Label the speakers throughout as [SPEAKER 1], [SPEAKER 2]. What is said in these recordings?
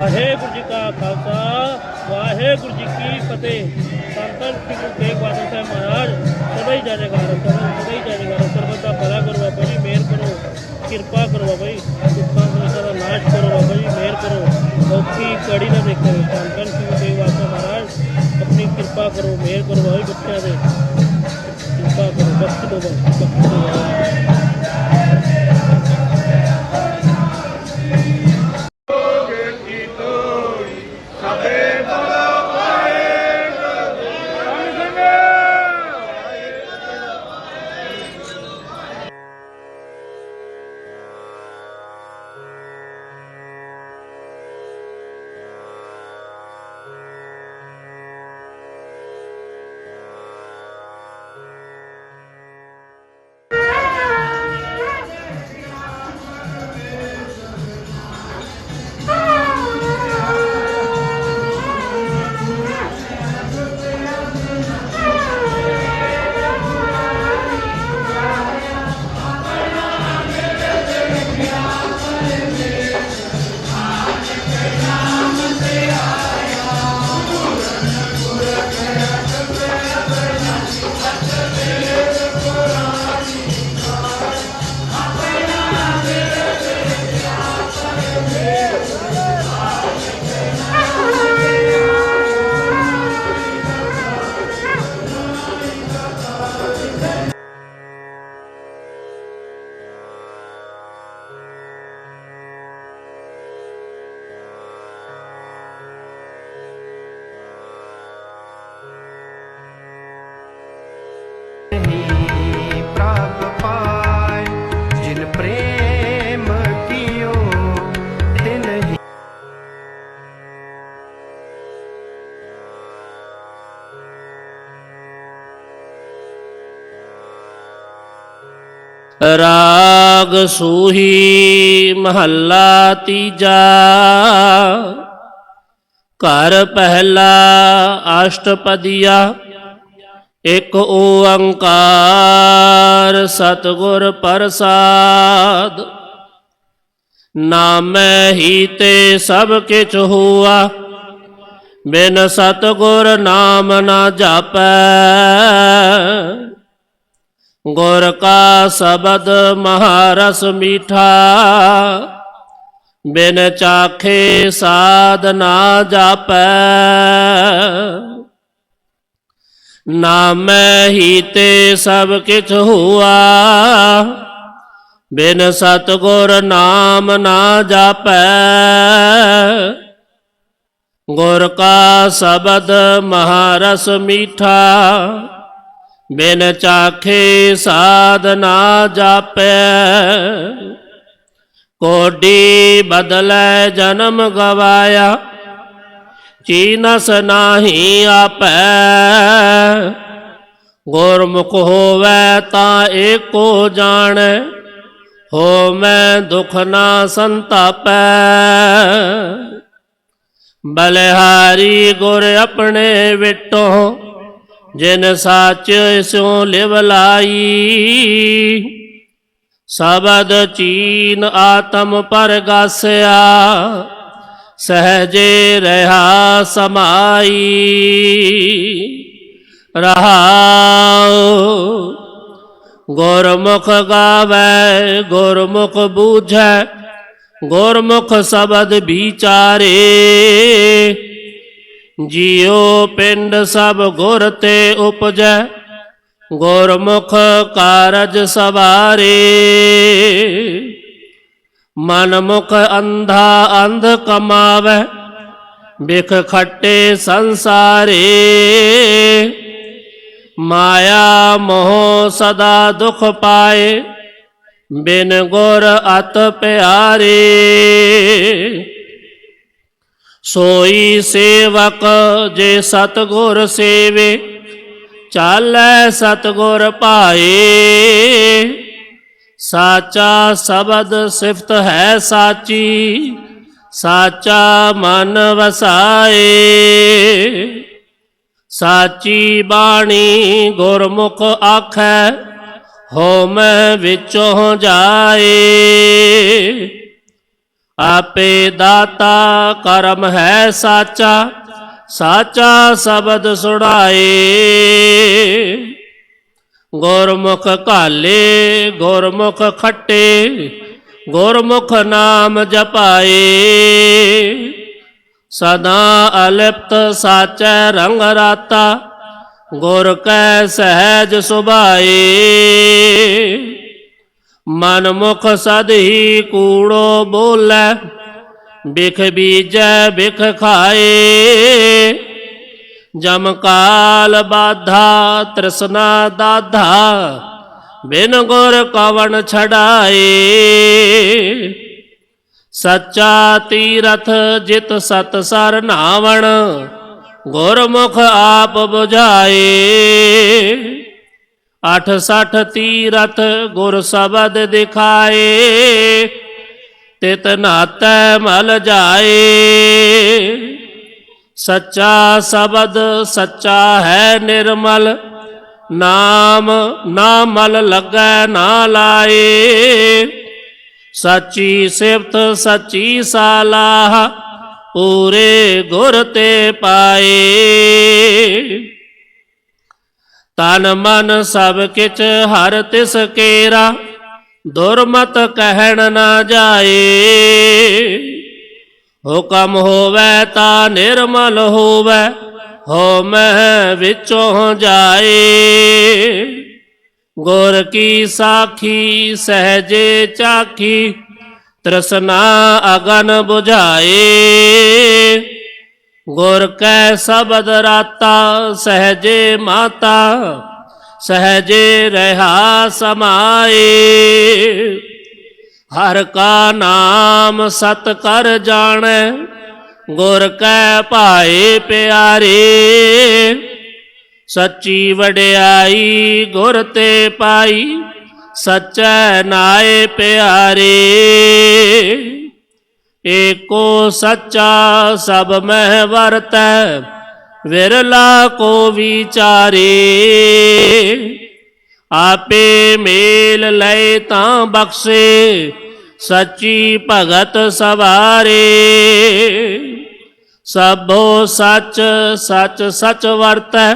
[SPEAKER 1] ਵਾਹਿਗੁਰੂ ਜੀ ਕਾ ਖਾਲਸਾ ਵਾਹਿਗੁਰੂ ਜੀ ਕੀ ਫਤਿਹ ਸੰਤਨ ਸ੍ਰੀ ਗੁਰੂ ਤੇਗ ਬਹਾਦਰ ਸਾਹਿਬ ਮਹਾਰਾਜ ਸਦਾ ਹੀ ਜਾਜੇਗਾ ਸਦਾ ਹੀ ਜਾਜੇਗਾ ਸਰਬਤ ਦਾ ਭਲਾ ਕਰੋ ਬਾਬਾ ਜੀ ਮਿਹਰ ਕਰੋ ਕਿਰਪਾ ਕਰੋ ਬਾਬਾ ਜੀ ਦੁੱਖਾਂ ਦੋਸ਼ਾਂ ਦਾ ਨਾਸ਼ ਕਰੋ ਬਾਬਾ ਜੀ ਮਿਹਰ ਕਰੋ ਔਖੀ ਕੜੀ ਨਾ ਦੇਖੋ ਸੰਤਨ ਸ੍ਰੀ ਗੁਰੂ ਤੇਗ ਬਹਾਦਰ ਸਾਹਿਬ ਮਹਾਰਾਜ ਆਪਣੀ ਕਿਰਪਾ ਕਰੋ ਮਿਹਰ ਕਰੋ ਬਾਬਾ ਜੀ ਬੱਚਿਆਂ ਦੇ ਕਿਰਪਾ ਕਰੋ ਬਖਸ਼ ਦਿਓ ਬਖਸ਼ ਦਿਓ
[SPEAKER 2] प्रेम पियो दिन ही।
[SPEAKER 1] राग सूही महला तीजा कर पहला अष्टपदिया ਇਕ ਓੰਕਾਰ ਸਤਿਗੁਰ ਪ੍ਰਸਾਦ। ਨਾਮੈ ਹੀ ਤੇ ਸਭ ਕਿਛ ਹੁਆ, ਬਿਨ ਸਤਿਗੁਰ ਨਾਮ ਨਾ ਜਾਪੈ। ਗੁਰ ਕਾ ਸ਼ਬਦ ਮਹਾਰਸ ਮੀਠਾ, ਬਿਨ ਚਾਖੇ ਸਾਧ ਨਾ ਜਾਪੈ। ਨਾਮੈ ਹੀ ਤੇ ਸਭ ਕਿਛ ਹੁਆ। ਬਿਨ ਸਤਗੁਰ ਨਾਮ ਨਾ ਜਾਪੈ। ਗੁਰ ਕਾ ਸ਼ਬਦ ਮਹਾਰਸ ਮੀਠਾ। ਬਿਨ ਚਾਖੇ ਸਾਧ ਨਾ ਜਾਪੈ। ਕੋਡੀ ਬਦਲੇ ਜਨਮ ਗਵਾਇਆ। ਚੀਨਸ ਨਾਹੀ ਆਪੈ? ਗੁਰਮੁਖ ਹੋਵੇ ਤਾਂ ਏਕੋ ਜਾਣੈ, ਹੋ ਮੈਂ ਦੁਖ ਨਾ ਸੰਤਾਪੈ। ਬਲਿਹਾਰੀ ਗੁਰ ਆਪਣੇ ਵਿਟੋ, ਜਿਨ ਸਾਚ ਸਿਉ ਲਿਵ ਲਾਈ। ਸਬਦ ਚੀਨ ਆਤਮ ਪਰ ਪਰਗਾਸਿਆ ਸਹਜੇ ਰਹਾ ਸਮਾਈ, ਰਹਾਉ। ਗੁਰਮੁਖ ਗਾਵੇ, ਗੁਰਮੁਖ ਬੂਝੈ, ਗੁਰਮੁਖ ਸ਼ਬਦ ਵਿਚਾਰੇ। ਜਿਉ ਪਿੰਡ ਸਭ ਗੁਰ ਤੇ ਉਪਜੈ, ਗੁਰਮੁਖ ਕਾਰਜ ਸਵਾਰੇ। ਮਨ ਮੁਖ ਅੰਧਾ ਅੰਧ ਕਮਾਵੇ, ਬਿਖ ਖੱਟੇ ਸੰਸਾਰੇ। ਮਾਇਆ ਮੋਹ ਸਦਾ ਦੁਖ ਪਾਏ, ਬਿਨ ਗੁਰ ਅਤ ਪਿਆਰੇ। ਸੋਈ ਸੇਵਕ ਜੇ ਸਤਗੁਰ ਸੇਵੇ, ਚਾਲੈ ਸਤਗੁਰ ਪਾਏ ਸਾਚਾ ਸ਼ਬਦ ਸਿਫਤ ਹੈ ਸਾਚੀ, ਸਾਚਾ ਮਨ ਵਸਾਏ। ਸਾਚੀ ਬਾਣੀ ਗੁਰਮੁਖ ਆਖੈ ਹੋ ਵਿੱਚੋਂ ਜਾਏ। ਆਪੇ ਦਾਤਾ ਕਰਮ ਹੈ ਸਾਚਾ ਸਾਚਾ ਸ਼ਬਦ ਸੁਣਾਏ। ਗੁਰਮੁਖ ਘਾਲੇ, ਗੁਰਮੁਖ ਖੱਟੇ, ਗੁਰਮੁਖ ਨਾਮ ਜਪਾਏ। ਸਦਾ ਅਲਿਪਤ ਸਾਚੈ ਰੰਗ ਰਾਤਾ, ਗੁਰ ਕੈ ਸਹਿਜ ਸੁਭਾਏ। ਮਨ ਮੁਖ ਸਦ ਹੀ ਕੂੜੋ ਬੋਲੇ, ਬਿਖ ਬੀਜੈ, ਬਿਖ ਖਾਏ। ਜਮ ਕਾਲ ਬਾਧਾ ਤ੍ਰਿਸ਼ਨਾ ਦਾਧਾ, ਬਿਨ ਗੁਰ ਕਵਣ ਛਡਾਏ। ਸੱਚਾ ਤੀਰਥ ਜਿਤ ਸਤ ਸਰ ਨਾਵਣ, ਗੁਰਮੁਖ ਆਪ 부ਝਾਏ ਅਠ ਸਠ ਤੀਰਥ ਗੁਰ ਸ਼ਬਦ ਦਿਖਾਏ, ਤਿਤ ਨਾਤੈ ਮਲ ਜਾਏ। ਸੱਚਾ ਸ਼ਬਦ ਸੱਚਾ ਹੈ ਨਿਰਮਲ, ਨਾਮ ਨਾ ਮਲ ਲੱਗੈ ਨਾ ਲਾਏ। ਸੱਚੀ ਸਿਫਤ ਸੱਚੀ ਸਾਲਾਹ ਪੂਰੇ ਗੁਰ ਤੇ ਪਾਏ। ਤਨ ਮਨ ਸਭ ਕਿਛ ਹਰ ਤਿਸ ਕੇਰਾ, ਦੁਰਮਤ ਕਹਿਣ ਨਾ ਜਾਏ। ਹੁਕਮ ਹੋਵੇ ਤਾਂ ਨਿਰਮਲ ਹੋਵੇ, ਹੋ ਮਹਿ ਵਿੱਚੋਂ ਜਾਏ। ਗੁਰ ਕੀ ਸਾਖੀ, ਸਹਜੇ ਚਾਖੀ, ਤ੍ਰਸਨਾ ਅਗਨ 부ਝਾਏ ਗੁਰ ਕੈ ਸ਼ਬਦ ਰਾਤਾ, ਸਹਜੇ ਮਾਤਾ, ਸਹਜੇ ਰਹਾ ਸਮਾਏ। ਹਰ ਕਾ ਨਾਮ ਸਤ ਕਰ ਜਾਣੈ, ਗੁਰ ਕੈ ਭਾਏ ਪਿਆਰੇ। ਸੱਚੀ ਵਡਿਆਈ ਗੁਰ ਤੇ ਪਾਈ, ਸਚੈ ਨਾਏ ਪਿਆਰੇ। ਏਕੋ ਸੱਚਾ ਸਭ ਮਹਿ ਵਰਤੈ, ਵਿਰਲਾ ਕੋ ਵਿਚਾਰੇ। ਆਪੇ ਮੇਲ ਲੈ ਤਾਂ ਬਖਸ਼ੇ ਸੱਚੀ ਭਗਤ ਸਵਾਰੇ। ਸਭੋ ਸੱਚ ਸੱਚ ਸੱਚ ਵਰਤੈ,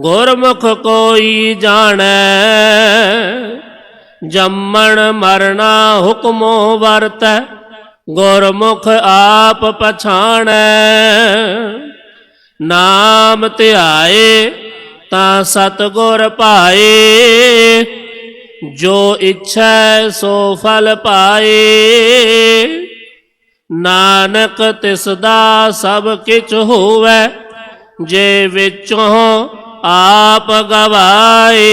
[SPEAKER 1] ਗੁਰਮੁਖ ਕੋਈ ਜਾਣੈ। ਜੰਮਣ ਮਰਨਾ ਹੁਕਮੋ ਵਰਤੈ, ਗੁਰਮੁਖ ਆਪ ਪਛਾਣੈ। ਨਾਮ ਧਿਆਏ ਤਾਂ ਸਤਗੁਰ ਪਾਏ। ਜੋ ਇੱਛੈ ਸੋ ਫਲ ਪਾਏ। ਨਾਨਕ ਤਿਸ ਦਾ ਸਭ ਕਿਛ ਹੋਵੇ, ਜੇ ਵਿੱਚੋਂ ਆਪ ਗਵਾਏ।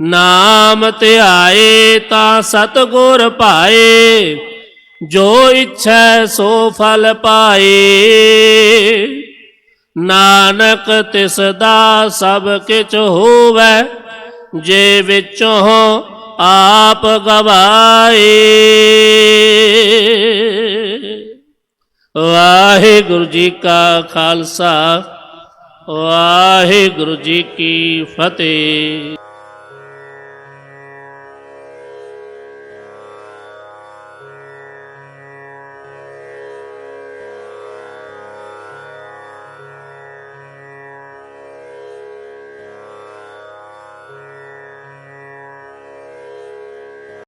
[SPEAKER 1] ਨਾਮ ਧਿਆਏ ਤਾਂ ਸਤਗੁਰ ਪਾਏ, ਜੋ ਇੱਛੈ ਸੋ ਫਲ ਪਾਏ। ਨਾਨਕ ਤਿਸ ਦਾ ਸਭ ਕਿਛ ਹੋਵੇ, ਜੇ ਵਿੱਚੋਂ ਆਪ ਗਵਾਏ। ਵਾਹਿਗੁਰੂ ਜੀ ਕਾ ਖਾਲਸਾ, ਵਾਹਿਗੁਰੂ ਜੀ ਕੀ ਫਤਿਹ।